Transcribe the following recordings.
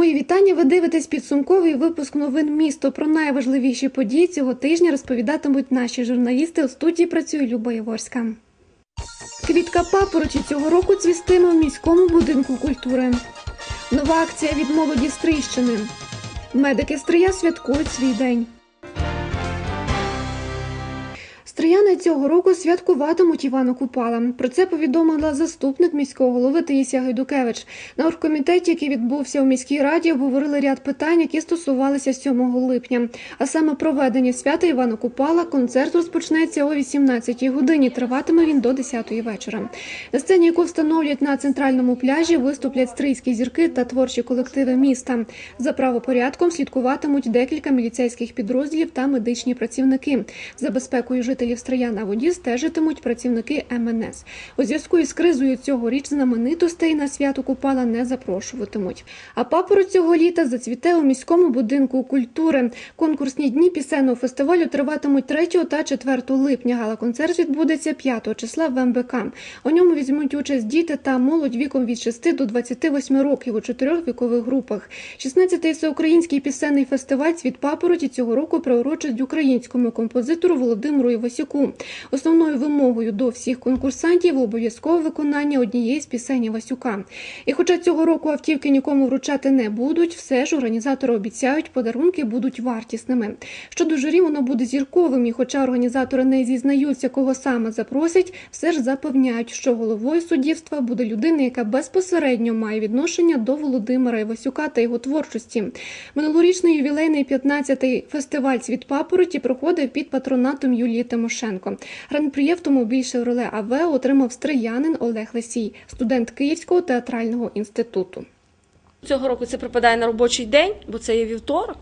Мої вітання. Ви дивитесь підсумковий випуск новин місто. Про найважливіші події цього тижня розповідатимуть наші журналісти. У студії працює Люба Яворська. Квітка папороті цього року цвістиме в міському будинку культури. Нова акція від молоді Стрийщини. Медики Стрия святкують свій день. Стрияни цього року святкуватимуть Івана Купала. Про це повідомила заступник міського голови Таїсія Гайдукевич. На оргкомітеті, який відбувся у міській раді, обговорили ряд питань, які стосувалися 7 липня. А саме проведення свята Івана Купала. Концерт розпочнеться о 18 годині. Триватиме він до 10 вечора. На сцені, яку встановлять на центральному пляжі, виступлять стрийські зірки та творчі колективи міста. За правопорядком слідкуватимуть декілька міліцейських підрозділів та медичні працівники. За безпекою жителів Стрия на воді стежитимуть працівники МНС. У зв'язку із кризою цьогоріч знаменитостей на свято Купала не запрошуватимуть. А папороть цього літа зацвіте у міському будинку культури. Конкурсні дні пісенного фестивалю триватимуть 3 та 4 липня. Гала-концерт відбудеться 5 числа в МБК. У ньому візьмуть участь діти та молодь віком від 6 до 28 років у чотирьох вікових групах. 16-й всеукраїнський пісенний фестиваль «Цвіт папороті» цього року приурочить українському композитору Володимиру Івасюку. Основною вимогою до всіх конкурсантів обов'язкове виконання однієї з пісень Васюка. І хоча цього року автівки нікому вручати не будуть, все ж організатори обіцяють, подарунки будуть вартісними. Щодо журі, воно буде зірковим, і хоча організатори не зізнаються, кого саме запросять, все ж запевняють, що головою суддівства буде людина, яка безпосередньо має відношення до Володимира Івасюка та його творчості. Минулорічний ювілейний 15-й фестиваль «Цвіт папороті» проходив під патронатом Юлії Тимошенко. Гран-прі автомобіль «Шевроле АВ» отримав стриянин Олег Лесій, студент Київського театрального інституту. Цього року це припадає на робочий день, бо це є вівторок.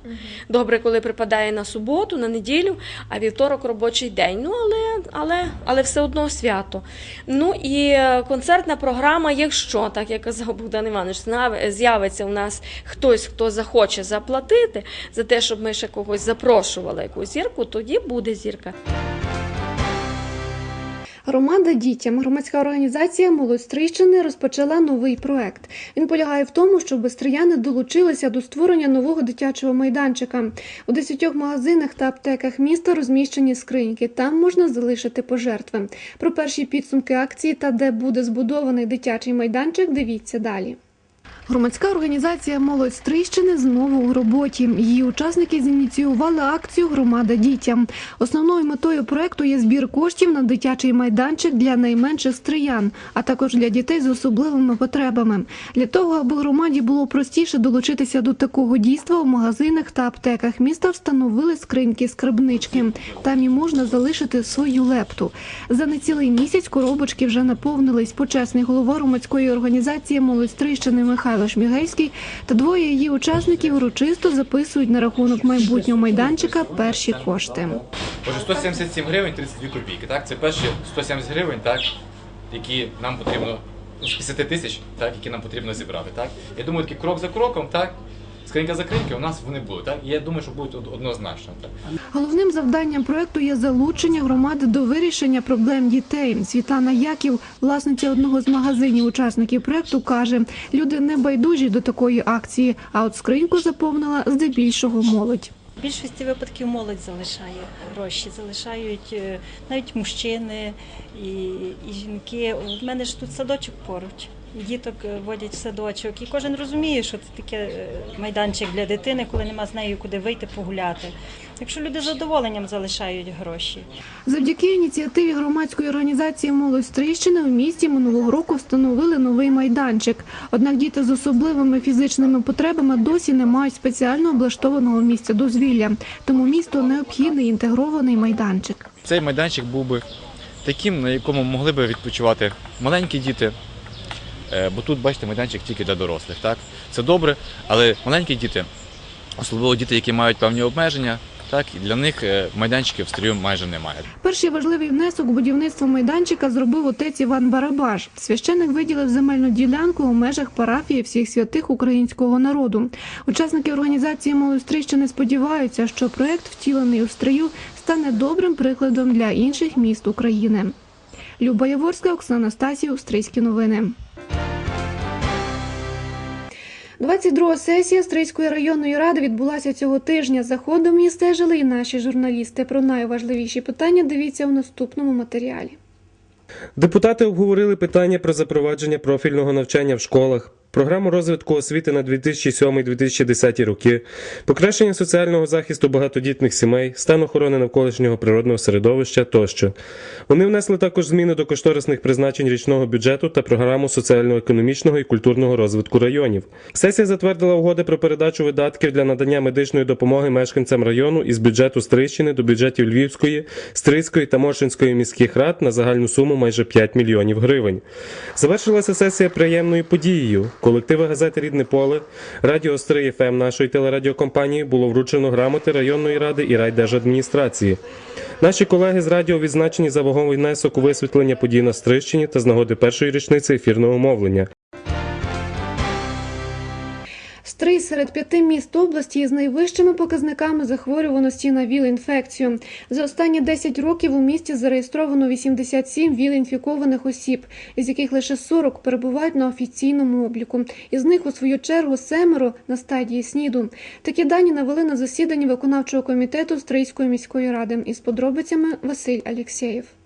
Добре, коли припадає на суботу, на неділю, а вівторок робочий день. Ну але, але, але все одно свято. Ну і е, концертна програма, якщо так як казав Богдан Іванович, знав- з'явиться у нас хтось, хто захоче заплатити за те, щоб ми ще когось запрошували, якусь зірку, тоді буде зірка. Громада дітям. Громадська організація «Молодь Стрийщини» розпочала новий проект. Він полягає в тому, щоб стрияни долучилися до створення нового дитячого майданчика. У десятьох магазинах та аптеках міста розміщені скриньки. Там можна залишити пожертви. Про перші підсумки акції та де буде збудований дитячий майданчик. Дивіться далі. Громадська організація Молодь Стрийщини знову у роботі. Її учасники зініціювали акцію Громада дітям. Основною метою проекту є збір коштів на дитячий майданчик для найменших стриян, а також для дітей з особливими потребами. Для того, аби громаді було простіше долучитися до такого дійства, у магазинах та аптеках міста встановили скриньки скарбнички. Там і можна залишити свою лепту. За нецілий місяць коробочки вже наповнились. Почесний голова громадської організації Молодь Стрийщини Михайло Шмігельський та двоє її учасників урочисто записують на рахунок майбутнього майданчика перші кошти. Отже, 177 гривень 32 копійки. Так? Це перші 170 гривень, так, які нам потрібно, ну, з 50 тисяч, так, які нам потрібно зібрати. Так? Я думаю, такий крок за кроком, так, скринька за криньки у нас вони будуть. Так? І я думаю, що будуть однозначно. Так? Головним завданням проекту є залучення громади до вирішення проблем дітей. Світлана Яків, власниця одного з магазинів учасників проекту, каже: люди не байдужі до такої акції, а от скриньку заповнила здебільшого молодь. В більшості випадків молодь залишає гроші, залишають е, навіть мужчини і, і жінки. У мене ж тут садочок поруч. Діток е, водять в садочок, і кожен розуміє, що це таке е, майданчик для дитини, коли нема з нею куди вийти погуляти. Якщо люди з задоволенням залишають гроші. Завдяки ініціативі громадської організації Молодь Стрийщини у місті минулого року встановили новий майданчик. Однак діти з особливими фізичними потребами досі не мають спеціально облаштованого місця дозвілля. Тому місто необхідний інтегрований майданчик. Цей майданчик був би таким, на якому могли би відпочивати маленькі діти. Е, Бо тут, бачите, майданчик тільки для дорослих. Так? Це добре, але маленькі діти, особливо діти, які мають певні обмеження, так, і для них е, майданчиків в стрію майже немає. Перший важливий внесок у будівництво майданчика зробив отець Іван Барабаш. Священник виділив земельну ділянку у межах парафії всіх святих українського народу. Учасники організації Молодстрищини сподіваються, що проект, втілений у стрию, стане добрим прикладом для інших міст України. Люба Яворська, Оксана Стасів, Стрийські новини. 22 сесія Стрийської районної ради відбулася цього тижня. За ходом її стежили і наші журналісти. Про найважливіші питання дивіться у наступному матеріалі. Депутати обговорили питання про запровадження профільного навчання в школах, програму розвитку освіти на 2007-2010 роки, покращення соціального захисту багатодітних сімей, стан охорони навколишнього природного середовища тощо. Вони внесли також зміни до кошторисних призначень річного бюджету та програму соціально-економічного і культурного розвитку районів. Сесія затвердила угоди про передачу видатків для надання медичної допомоги мешканцям району із бюджету Стрийщини до бюджетів Львівської, Стрийської та Моршинської міських рад на загальну суму майже 5 мільйонів гривень. Завершилася сесія приємною подією. Колективи газети Рідне поле, радіо Стрий ФМ нашої телерадіокомпанії було вручено грамоти районної ради і райдержадміністрації. Наші колеги з радіо відзначені за вагомий внесок у висвітлення подій на Стрищині та з нагоди першої річниці ефірного мовлення. Стрий серед п'яти міст області із найвищими показниками захворюваності на ВІЛ-інфекцію. За останні 10 років у місті зареєстровано 87 ВІЛ-інфікованих осіб, із яких лише 40 перебувають на офіційному обліку. Із них, у свою чергу, семеро на стадії СНІДу. Такі дані навели на засіданні виконавчого комітету Стрийської міської ради. Із подробицями Василь Алєксєєв.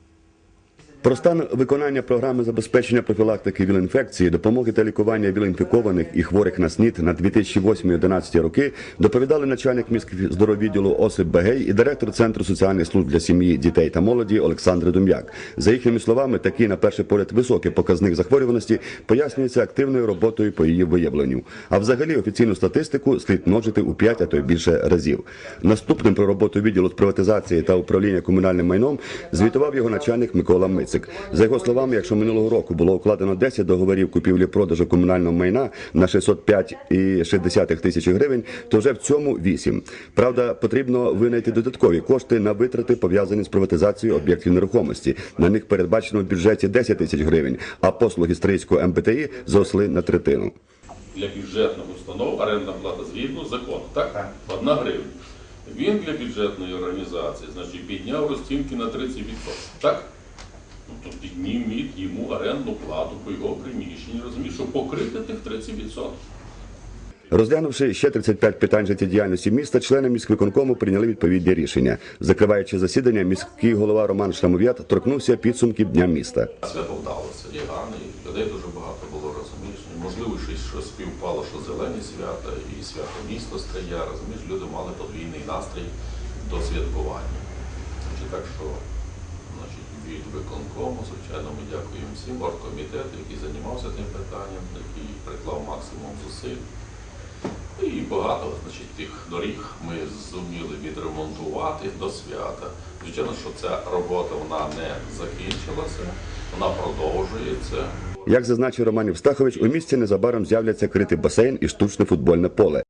Про стан виконання програми забезпечення профілактики ВІЛ-інфекції, допомоги та лікування ВІЛ-інфікованих і хворих на СНІД на 2008-2011 роки доповідали начальник міськвідділу Осип Бегей і директор Центру соціальних служб для сім'ї, дітей та молоді Олександр Дум'як. За їхніми словами, такий на перший погляд високий показник захворюваності пояснюється активною роботою по її виявленню. А взагалі офіційну статистику слід множити у 5, а то й більше разів. Наступним про роботу відділу з приватизації та управління комунальним майном звітував його начальник Микола Мицик. За його словами, якщо минулого року було укладено 10 договорів купівлі-продажу комунального майна на 605,6 тисяч гривень, то вже в цьому 8. Правда, потрібно винайти додаткові кошти на витрати, пов'язані з приватизацією об'єктів нерухомості. На них передбачено в бюджеті 10 тисяч гривень, а послуги Стрийського МПТІ зросли на третину. для бюджетних установ орендна плата згідно закону, так? Одна гривня. Він для бюджетної організації, значить, підняв розцінки на 30%, так? Ну, то підніміть йому орендну плату по його приміщенні, розумієш, щоб покрити тих 30%. Розглянувши ще 35 питань життєдіяльності міста, члени міськвиконкому прийняли відповідні рішення. Закриваючи засідання, міський голова Роман Шрамов'ят торкнувся підсумків дня міста. Свято вдалося, є гарне, і людей дуже багато було, розумієш. Можливо, щось що співпало, що зелені свята і свято місто Стрия, розумієш, люди мали подвійний настрій до святкування. Так що від виконкому, звичайно, ми дякуємо всім оргкомітету, який займався тим питанням, який приклав максимум зусиль. І багато значить, тих доріг ми зуміли відремонтувати до свята. Звичайно, що ця робота вона не закінчилася, вона продовжується. Як зазначив Роман Євстахович, у місті незабаром з'являться критий басейн і штучне футбольне поле.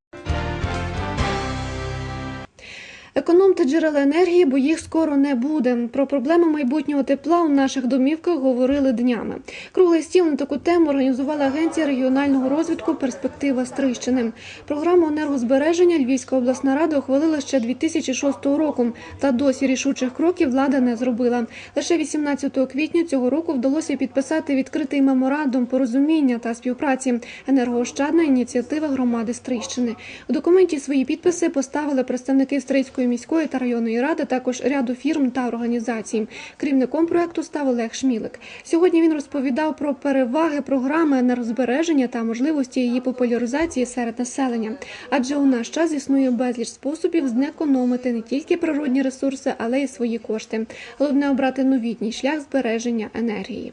Економте джерела енергії, бо їх скоро не буде. Про проблеми майбутнього тепла у наших домівках говорили днями. Круглий стіл на таку тему організувала Агенція регіонального розвитку Перспектива Стрийщини. Програму енергозбереження Львівська обласна рада ухвалила ще 2006 року, та досі рішучих кроків влада не зробила. Лише 18 квітня цього року вдалося підписати відкритий меморандум порозуміння та співпраці енергоощадна ініціатива громади Стрийщини. У документі свої підписи поставили представники Стрийської міської та районної ради, також ряду фірм та організацій. Керівником проекту став Олег Шмілик. Сьогодні він розповідав про переваги програми енергозбереження та можливості її популяризації серед населення. Адже у наш час існує безліч способів знекономити не тільки природні ресурси, але й свої кошти. Головне обрати новітній шлях збереження енергії.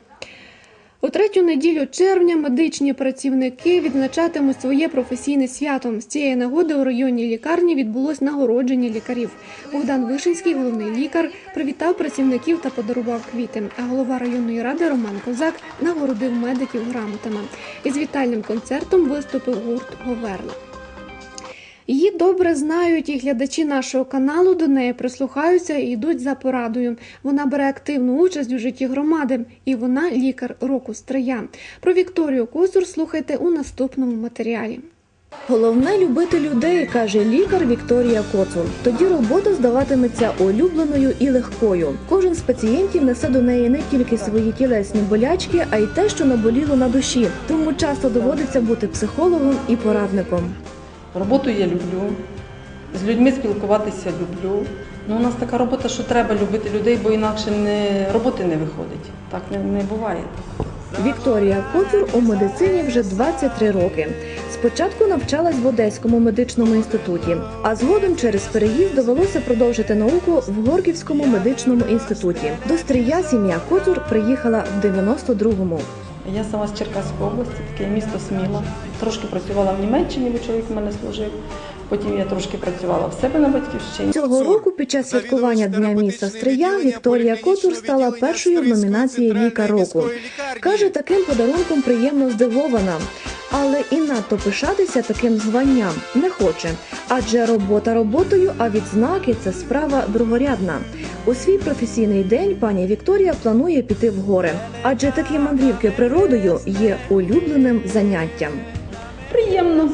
У третю неділю червня медичні працівники відзначатимуть своє професійне свято. З цієї нагоди у районній лікарні відбулось нагородження лікарів. Богдан Вишинський, головний лікар, привітав працівників та подарував квіти. А голова районної ради Роман Козак нагородив медиків грамотами. Із вітальним концертом виступив гурт Говерла. Її добре знають і глядачі нашого каналу до неї прислухаються і йдуть за порадою. Вона бере активну участь у житті громади, і вона лікар року Стрия. Про Вікторію Козур слухайте у наступному матеріалі. Головне любити людей, каже лікар Вікторія Коцун. Тоді робота здаватиметься улюбленою і легкою. Кожен з пацієнтів несе до неї не тільки свої тілесні болячки, а й те, що наболіло на душі. Тому часто доводиться бути психологом і порадником. Роботу я люблю, з людьми спілкуватися люблю. Ну, у нас така робота, що треба любити людей, бо інакше не, роботи не виходить. Так не, не буває. Вікторія Коцур у медицині вже 23 роки. Спочатку навчалась в Одеському медичному інституті, а згодом через переїзд довелося продовжити науку в Горківському медичному інституті. До Стрия сім'я Коцур приїхала в 92-му. Я сама з Черкаської області, таке місто Сміла. Трошки працювала в Німеччині, бо чоловік в мене служив. Потім я трошки працювала в себе на батьківщині. Цього року під час святкування Дня міста Стрия Вікторія Котур стала першою в номінації Лікар року. Каже, таким подарунком приємно здивована. Але і надто пишатися таким званням не хоче, адже робота роботою, а відзнаки це справа другорядна. У свій професійний день пані Вікторія планує піти в гори, адже такі мандрівки природою є улюбленим заняттям. Приємно,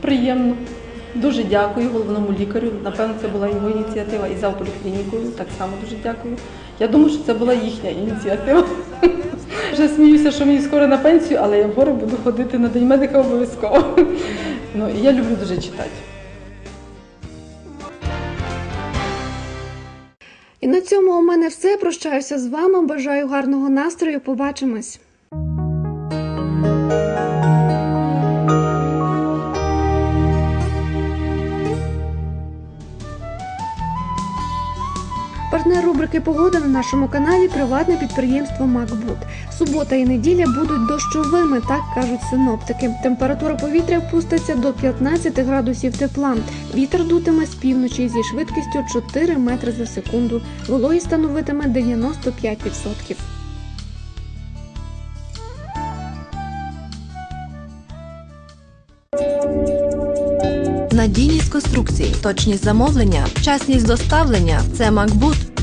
приємно. Дуже дякую головному лікарю. Напевно, це була його ініціатива і за поліклінікою. Так само дуже дякую. Я думаю, що це була їхня ініціатива. Вже сміюся, що мені скоро на пенсію, але я в гори буду ходити на день медика обов'язково. Ну, і я люблю дуже читати. І на цьому у мене все. Прощаюся з вами. Бажаю гарного настрою. Побачимось. Рубрики Погода на нашому каналі приватне підприємство Макбуд. Субота і неділя будуть дощовими, так кажуть синоптики. Температура повітря впуститься до 15 градусів тепла. Вітер дутиме з півночі зі швидкістю 4 метри за секунду. Вологість становитиме 95%. Надійність конструкцій, точність замовлення, вчасність доставлення це Макбут,